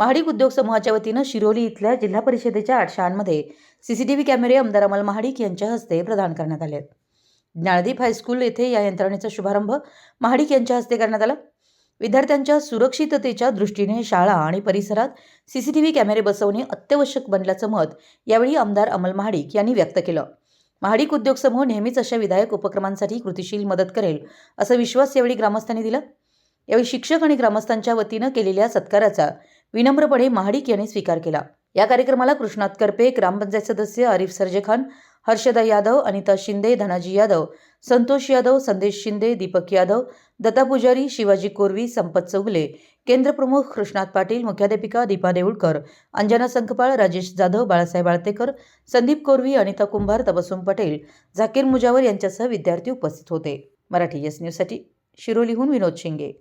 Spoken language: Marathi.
महाडिक उद्योग समूहाच्या वतीनं शिरोली इथल्या जिल्हा परिषदेच्या आठ शाळांमध्ये सीसीटीव्ही कॅमेरे आमदार अमल महाडिक यांच्या हस्ते प्रदान करण्यात आले ज्ञानदीप हायस्कूल येथे या यंत्रणेचा शुभारंभ महाडिक यांच्या हस्ते करण्यात आला. विद्यार्थ्यांच्या सुरक्षिततेच्या दृष्टीने शाळा आणि परिसरात सीसीटीव्ही कॅमेरे बसवणे अत्यावश्यक बनल्याचं मत यावेळी आमदार अमल महाडिक यांनी व्यक्त केलं. महाडिक उद्योग समूह नेहमीच अशा विधायक उपक्रमांसाठी कृतीशील मदत करेल असा विश्वास यावेळी ग्रामस्थांनी दिला. यावेळी शिक्षक आणि ग्रामस्थांच्या वतीनं केलेल्या सत्काराचा विनम्रपणे महाडिक यांनी स्वीकार केला. या कार्यक्रमाला कृष्णात करपे ग्रामपंचायत सदस्य आरिफ सर्जेखान हर्षदा यादव अनिता शिंदे धनाजी यादव संतोष यादव संदेश शिंदे दीपक यादव दत्ता पुजारी शिवाजी कोरवी संपत चौगले केंद्रप्रमुख कृष्णात पाटील मुख्याध्यापिका दीपा देऊळकर अंजना संकपाळ राजेश जाधव बाळासाहेब आळतेकर संदीप कोरवी अनिता कुंभार तबसुम पटेल झाकीर मुजावर यांच्यासह विद्यार्थी उपस्थित होते. मराठी एस न्यूजसाठी शिरोलीहून विनोद शिंगे.